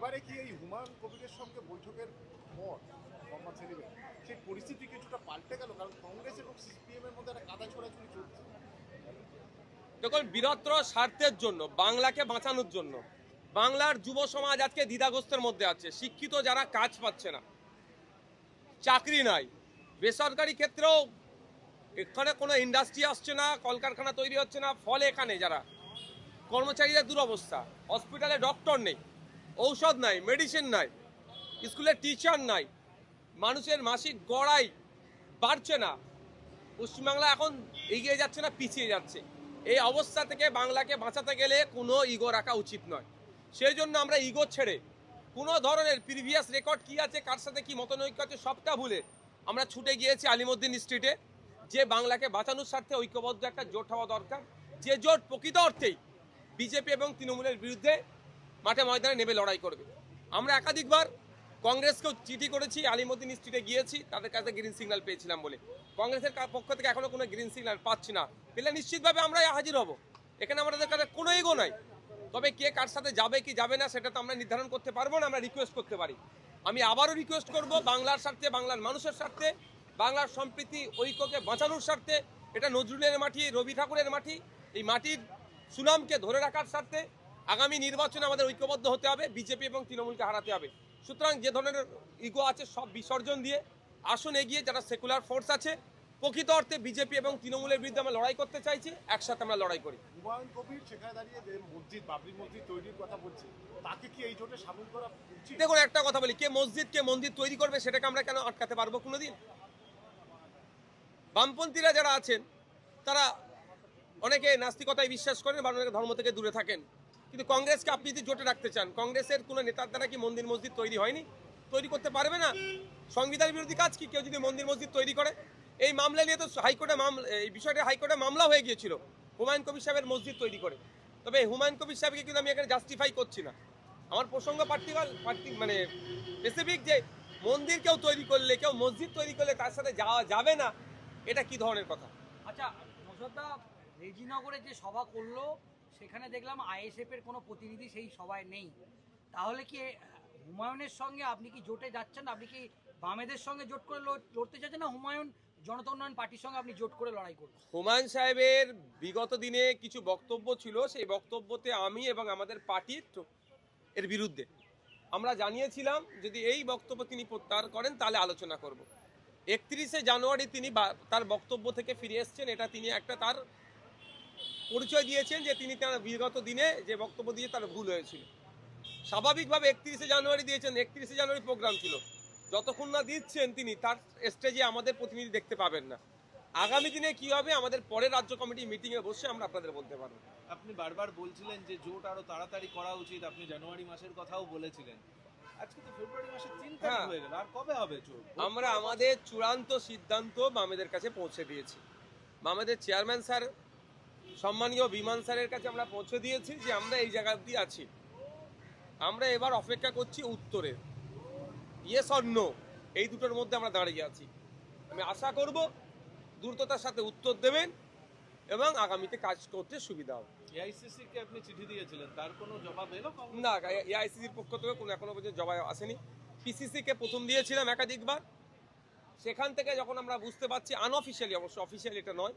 এবারে কি এই হুমায়ুন কবিরের সঙ্গে বৈঠকের পর মোহাম্মদ সেলিমের সেই পরিস্থিতি কিছুটা পাল্টে গেল, কারণ কংগ্রেস এবং সিপিএম এর মধ্যে একটা কাদা চলছে। দেখুন বৃহত্তর স্বার্থের জন্য, বাংলাকে বাঁচানোর জন্য, বাংলার যুব সমাজ আজকে দ্বিধাগ্রস্তের মধ্যে আছে। শিক্ষিত যারা কাজ পাচ্ছে না, চাকরি নাই। বেসরকারি ক্ষেত্রেও এখানে কোনো ইন্ডাস্ট্রি আসছে না, কলকারখানা তৈরি হচ্ছে না, ফলে এখানে যারা কর্মচারীদের দুরবস্থা হসপিটালে ডক্টর নেই ঔষধ নাই মেডিসিন নাই স্কুলে টিচার নাই, মানুষের মাসিক গড়াই বাড়ছে না। পশ্চিমবাংলা এখন এগিয়ে যাচ্ছে না, পিছিয়ে যাচ্ছে। এই অবস্থা থেকে বাংলাকে বাঁচাতে গেলে কোনো ইগো রাখা উচিত নয়। সেই জন্য আমরা ইগো ছেড়ে কোনো ধরনের প্রিভিয়াস রেকর্ড কি আছে, কার সাথে কি মতনৈক্য আছে, সবটা ভুলে আমরা ছুটে গিয়েছি আলিমুদ্দিন স্ট্রিটে যে বাংলাকে বাঁচানোর স্বার্থে ঐক্যবদ্ধ একটা জোট হওয়া দরকার। যে জোট প্রকৃত অর্থেই বিজেপি এবং তৃণমূলের বিরুদ্ধে মাঠে ময়দানে নেমে লড়াই করবে। আমরা একাধিকবার কংগ্রেসকেও চিঠি করেছি, আলিমুদ্দিন স্ট্রিটে গিয়েছি, তাদের কাছে গ্রিন সিগন্যাল পেয়েছিলাম বলে। কংগ্রেসের পক্ষ থেকে এখনও কোনো গ্রিন সিগন্যাল পাচ্ছি না। পেলে নিশ্চিতভাবে আমরা হাজির হব। এখানে আমাদের কাছে কোনো এগো নাই। তবে কে কার সাথে যাবে, কি যাবে না, সেটা তো আমরা নির্ধারণ করতে পারব না, আমরা রিকোয়েস্ট করতে পারি। আমি আবারও রিকোয়েস্ট করব বাংলার স্বার্থে, বাংলার মানুষের স্বার্থে, বাংলার সম্প্রীতি, ঐক্যকে বাঁচানোর স্বার্থে। এটা নজরুলের মাটি, রবি ঠাকুরের মাটি। এই মাটির সুনামকে ধরে রাখার স্বার্থে আগামী নির্বাচনে আমাদের ঐক্যবদ্ধ হতে হবে বিজেপি এবং তৃণমূলকে হারাতে হবে। সুতরাং যে ধরনের ইগো আছে সব বিসর্জন দিয়ে আসুন এগিয়ে যারা সেকুলার ফোর্স আছে প্রকৃত অর্থে বিজেপি এবং তৃণমূলের বিরুদ্ধে আমরা লড়াই করতে চাইছি একসাথে আমরা লড়াই করি। হুমায়ুন কবির সেখানে দাঁড়িয়ে মসজিদ বাবরি মসজিদ তৈরির কথা বলছে তাকে কি এই জোটে সামিল করা দেখুন একটা কথা বলি কে মসজিদ কে মন্দির তৈরি করবে সেটাকে আমরা কেন আটকাতে পারব কোনোদিন? বামপন্থীরা যারা আছেন তারা অনেকে নাস্তিকতায় বিশ্বাস করেন বা অনেকে ধর্ম থেকে দূরে থাকেন। কিন্তু কংগ্রেসকে আপনি যদি জোটে রাখতে চান, কংগ্রেসের কোনো নেতার দ্বারা কি মন্দির মসজিদ তৈরি হয়নি? তৈরি করতে পারবে না? সংবিধান বিরোধী কাজ কি কেউ যদি মন্দির মসজিদ তৈরি করে? এই মামলা নিয়ে তো হাইকোর্টে মামলা, এই বিষয়টা হাইকোর্টে মামলা হয়ে গিয়েছিল। হুমায়ুন কবির সাহেবের মসজিদ তৈরি করে। তবে হুমায়ুন কবির সাহেবকে কিন্তু আমি এখানে জাস্টিফাই করছি না। আমার প্রসঙ্গ পার্টিকাল পার্টি মানে স্পেসিফিক যে মন্দির কেউ তৈরি করলে, কেউ মসজিদ তৈরি করলে তার সাথে যাওয়া যাবে না, এটা কি ধরনের কথা? আচ্ছা রেজিনগরে যে সভা করল সেখানে দেখলাম আইএসএফ এর কোনো প্রতিনিধি সেই সভায় নেই। তাহলে কি, হুমায়ুনের সঙ্গে আপনি কি জোটে যাচ্ছেন? আপনি কি বামেদের সঙ্গে জোট করে লড়তে চাচ্ছেন না হুমায়ুন জনতা উন্নয়ন পার্টির সঙ্গে আপনি জোট করে লড়াই করবেন হুমায়ুন সাহেবের বিগত দিনে কিছু বক্তব্য ছিল, সেই বক্তব্যতে আমি এবং আমাদের পার্টির এর বিরুদ্ধে আমরা জানিয়েছিলাম, যদি এই বক্তব্য তিনি প্রত্যাহার করেন, তাহলে আলোচনা করব। একত্রিশে জানুয়ারি তিনি তার বক্তব্য থেকে ফিরে এসেছেন, এটা তিনি একটা তার পরিচয় দিয়েছেন যে তিনি তার বিগত দিনে যে বক্তব্য দিয়ে তার ভুল হয়েছিল। স্বাভাবিকভাবে একত্রিশে জানুয়ারি দিয়েছেন একত্রিশে জানুয়ারি প্রোগ্রাম ছিল। যতক্ষণ না দিচ্ছেন তিনি তার স্টেজে আমাদের প্রতিনিধি দেখতে পাবেন না। আগামী দিনে কি হবে আমাদের পরের রাজ্য কমিটি মিটিংয়ে বসে আমরা আপনাদের বলতে পারব। আপনি বারবার বলছিলেন যে জোট আরও তাড়াতাড়ি করা উচিত আপনি জানুয়ারি মাসের কথাও বলেছিলেন। আজকে তো ফেব্রুয়ারি মাসের তিন তারিখ হ্যাঁ। হয়ে গেল আর কবে হবে জোট? আমরা আমাদের চূড়ান্ত সিদ্ধান্ত বামেদের কাছে পৌঁছে দিয়েছি। বামেদের চেয়ারম্যান স্যার সম্মানীয় বিমান স্যারের কাছে আমরা পৌঁছে দিয়েছি যে আমরা এই জায়গা অব্দি আছি। আমরা এবার অপেক্ষা করছি উত্তরের ইয়েস অর নো এই দুটোর মধ্যে আমরা দাঁড়িয়ে আছি। আমি আশা করব দ্রুততার সাথে উত্তর দেবেন এবং আগামীতে কাজ করতে সুবিধা হবে। এআইসিসি কে আপনি চিঠি দিয়েছিলেন তার কোনো জবাব এলো? না এআইসিসির পক্ষ থেকে কোনো এখনও পর্যন্ত জবাব আসেনি। পিসিসি কে প্রথম দিয়েছিলাম একাধিকবার। সেখান থেকে যখন আমরা বুঝতে পারছি আনঅফিসিয়ালি অবশ্য অফিসিয়ালি এটা নয়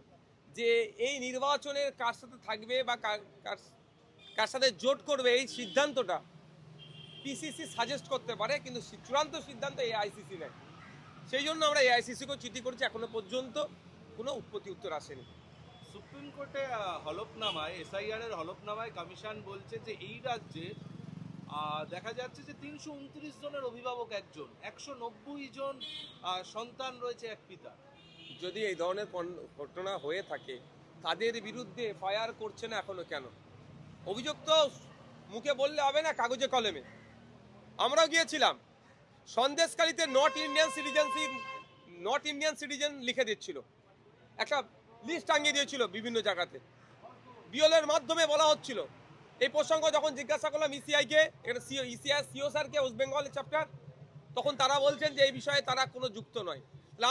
যে এই নির্বাচনের কার সাথে থাকবে বা কার- কার সাথে জোট করবে এই সিদ্ধান্তটা পিসিসি সাজেস্ট করতে পারে, কিন্তু চূড়ান্ত সিদ্ধান্ত এআইসিসি নেয় সেই জন্য আমরা এআইসিসিকেও চিঠি করেছি, এখনও পর্যন্ত কোনো উৎপত্তি উত্তর আসেনি। সুপ্রিম কোর্টে হলফনামায় এসআইআর এর হলফনামায় কমিশন বলছে যে এই রাজ্যে দেখা যাচ্ছে যে তিনশো উনত্রিশ জনের অভিভাবক একজন, একশো নব্বই জন সন্তান রয়েছে এক পিতা যদি এই ধরনের ঘটনা হয়ে থাকে, তাদের বিরুদ্ধে এফআইআর করছে না এখনও কেন? অভিযোগ তো মুখে বললে হবে না কাগজে কলমে। আমরাও গিয়েছিলাম। সন্দেশকালীতে not Indian citizenship not Indian citizen লিখে দিচ্ছিল। একটা লিস্ট টাঙিয়ে দিয়েছিল বিভিন্ন জায়গাতে। বিওলের মাধ্যমে বলা হচ্ছিল। এই প্রসঙ্গ যখন জিজ্ঞাসা করলাম ইসিআইকে এটা সিও ইসিআই সিও স্যারকে ওয়েস্ট বেঙ্গলের চ্যাপ্টার তখন তারা বলছেন যে এই বিষয়ে তারা কোনো যুক্ত নয়।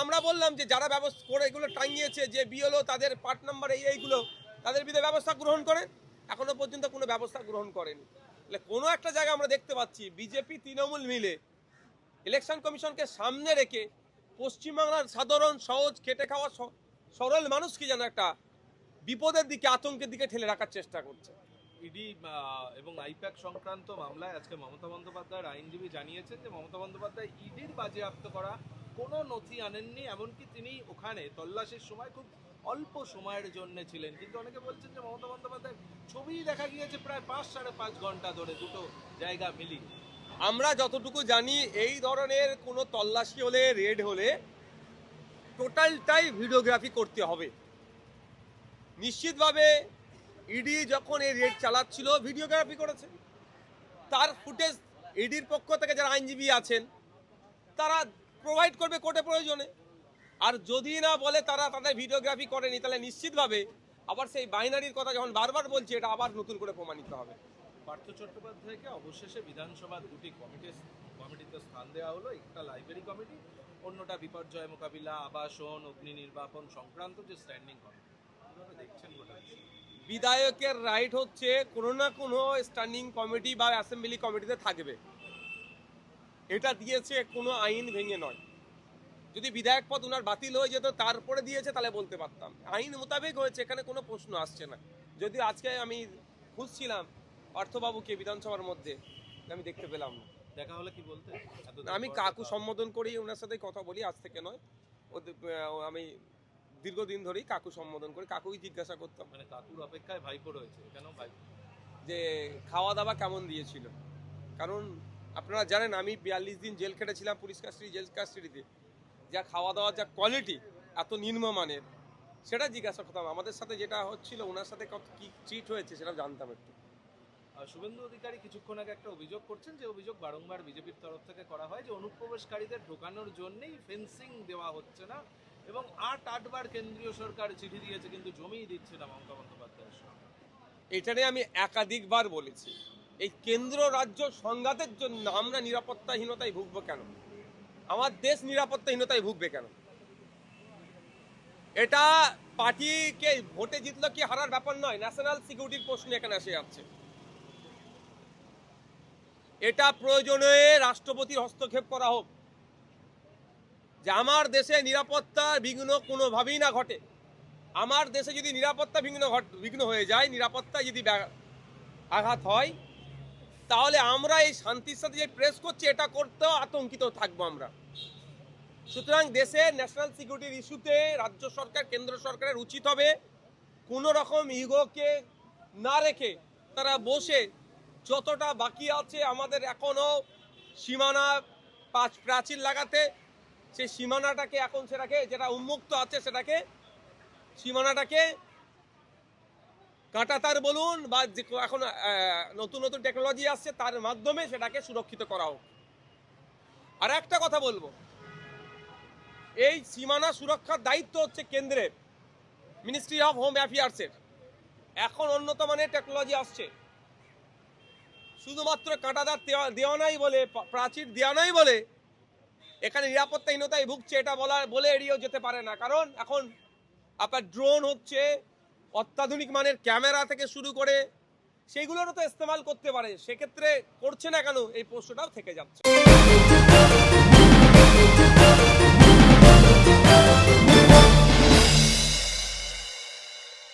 আমরা বললাম যে যারা ব্যবস্থা করে এগুলো টাঙিয়েছে, যে বিএলও তাদের পার্ট নাম্বার এই, এইগুলো, তাদের বিরুদ্ধে ব্যবস্থা গ্রহণ করেন। এখনও পর্যন্ত কোনো ব্যবস্থা গ্রহণ করেনি। তাহলে কোনো একটা জায়গায় আমরা দেখতে পাচ্ছি বিজেপি, তৃণমূল মিলে ইলেকশন কমিশনকে সামনে রেখে পশ্চিমবাংলার সাধারণ, সহজ, খেটে খাওয়া সরল মানুষকে যেন একটা বিপদের দিকে, আতঙ্কের দিকে ঠেলে রাখার চেষ্টা করছে। ইডি এবং আইপ্যাক সংক্রান্ত মামলায় আজকে মমতা বন্দ্যোপাধ্যায়ের আইনজীবী জানিয়েছেন যে মমতা বন্দ্যোপাধ্যায় ইডির বাজেয়াপ্ত করা কোনো নথি আনেননি, এমনকি তিনি ওখানে তল্লাশির সময় খুব অল্প সময়ের জন্য ছিলেন। কিন্তু অনেকে বলছেন যে মমতা বন্দ্যোপাধ্যায়ের ছবি দেখা গিয়েছে প্রায় পাঁচ, সাড়ে পাঁচ ঘণ্টা ধরে দুটো জায়গা মিলিয়ে। আমরা যতটুকু জানি, এই ধরনের কোনো তল্লাশি হলে, রেড হলে টোটালটাই ভিডিওগ্রাফি করতে হবে। নিশ্চিতভাবে ইডি যখন এই রেড চালাচ্ছিল, ভিডিওগ্রাফি করেছে। তার ফুটেজ ইডির পক্ষ থেকে যারা আইনজীবী আছেন, তারা প্রোভাইড করবে কোর্টে প্রয়োজনে। আর যদি না বলে তারা তাদের ভিডিওগ্রাফি করেনি তাহলে নিশ্চিতভাবে আবার সেই বাইনারির কথা যখন বারবার বলছি এটা আবার নতুন করে প্রমাণিত হবে। পার্থ চট্টোপাধ্যায়কে অবশেষে বিধানসভার দুটি কমিটি কমিটিতে স্থান দেওয়া হলো। একটা লাইব্রেরি কমিটি অন্যটা বিপর্যয় মোকাবিলা আবাসন অগ্নি নির্বাপন সংক্রান্ত যে স্ট্যান্ডিং কমিটি দেখছেন বিধায়কের রাইট হচ্ছে কোনো না কোনো স্ট্যান্ডিং কমিটি বা অ্যাসেম্বলি কমিটিতে থাকবে। এটা দিয়েছে কোনো আইন ভেঙে নয়। যদি বিধায়ক পদ ওনার বাতিল হয়ে যেত তারপরে দিয়েছে তাহলে বলতে পারতাম। আইন মোতাবেক হয়েছে এখানে কোনো প্রশ্ন আসছে না। যদি আজকে আমি খুঁজছিলাম অর্থবাবুকে বিধানসভার মধ্যে আমি দেখতে পেলাম না। দেখা হলে কি বলতে? আমি কাকু সম্বোধন করেই ওনার সাথে কথা বলি আজ থেকে নয়। আহ, আমি দীর্ঘদিন ধরেই কাকু সম্বোধন করি কাকুই জিজ্ঞাসা করতাম। মানে কাকুর অপেক্ষায় ভাইপো রয়েছে কেন ভাইপো যে খাওয়া দাওয়া কেমন দিয়েছিল? কারণ আপনারা জানেন আমি বিয়াল্লিশ দিন জেল খেটেছিলাম পুলিশ কাস্টাডি জেল কাস্টাডিতে যা খাওয়া দাওয়ার যা কোয়ালিটি এত নিম্নমানের সেটা জিজ্ঞাসা করতাম আমাদের সাথে যেটা হচ্ছিল ওনার সাথে কত কী ট্রিট হয়েছে সেটা জানতাম একটু। আর শুভেন্দু অধিকারী কিছুক্ষণ আগে একটা অভিযোগ করছেন যে অভিযোগ বারংবার বিজেপির তরফ থেকে করা হয় যে অনুপ্রবেশকারীদের ঢোকানোর জন্যই ফেন্সিং দেওয়া হচ্ছে না এবং আট আটবার কেন্দ্রীয় সরকার চিঠি দিয়েছে কিন্তু জমিই দিচ্ছে না মমতা বন্দ্যোপাধ্যায়ের সঙ্গে। এটা নিয়ে আমি একাধিকবার বলেছি। এই কেন্দ্র রাজ্য সংঘাতের জন্য আমরা নিরাপত্তাহীনতায় ভুগবো কেন? আমার দেশ নিরাপত্তাহীনতায় ভুগবে কেন? এটা পার্টিকে ভোটে জিতলো কি হারার ব্যাপার নয় ন্যাশনাল সিকিউরিটির প্রশ্ন এখানে এসে যাচ্ছে। এটা প্রয়োজনে রাষ্ট্রপতির হস্তক্ষেপ করা হোক। যে আমার দেশে নিরাপত্তা বিঘ্ন কোনোভাবেই না ঘটে। আমার দেশে যদি নিরাপত্তা বিঘ্ন বিঘ্ন হয়ে যায় নিরাপত্তা যদি আঘাত হয় তাহলে আমরা এই শান্তির সাথে যে প্রেস করছি, এটা করতেও আতঙ্কিত থাকব আমরা। সুতরাং দেশে ন্যাশনাল সিকিউরিটির ইস্যুতে রাজ্য সরকার, কেন্দ্র সরকারের উচিত হবে কোনো রকম ইগোকে না রেখে তারা বসে যতটা বাকি আছে আমাদের এখনও সীমানা পাঁচ প্রাচীর লাগাতে, সেই সীমানাটাকে এখন সেটাকে, যেটা উন্মুক্ত আছে সেটাকে, সীমানাটাকে কাঁটাতার বলুন বা এখন নতুন নতুন টেকনোলজি আসছে, তার মাধ্যমে সেটাকে সুরক্ষিত করা হোক। আর একটা কথা বলব। এই সীমানা সুরক্ষার দায়িত্ব হচ্ছে কেন্দ্রের মিনিস্ট্রি অফ হোম অ্যাফেয়ার্সের এখন উন্নত মানের টেকনোলজি আসছে। শুধুমাত্র কাঁটাদার দেওয়া নাই বলে প্রাচীর দেওয়া নাই বলে, এখানে নিরাপত্তাহীনতায় ভুগছে, এটা বলা বলে এড়িয়েও যেতে পারে না। কারণ এখন আপনার ড্রোন হচ্ছে অত্যাধুনিক মানের ক্যামেরা থেকে শুরু করে সেইগুলোরও তো ইস্তেমাল করতে পারে। সেক্ষেত্রে করছে না কেন? এই প্রশ্নটাও থেকে যাচ্ছে।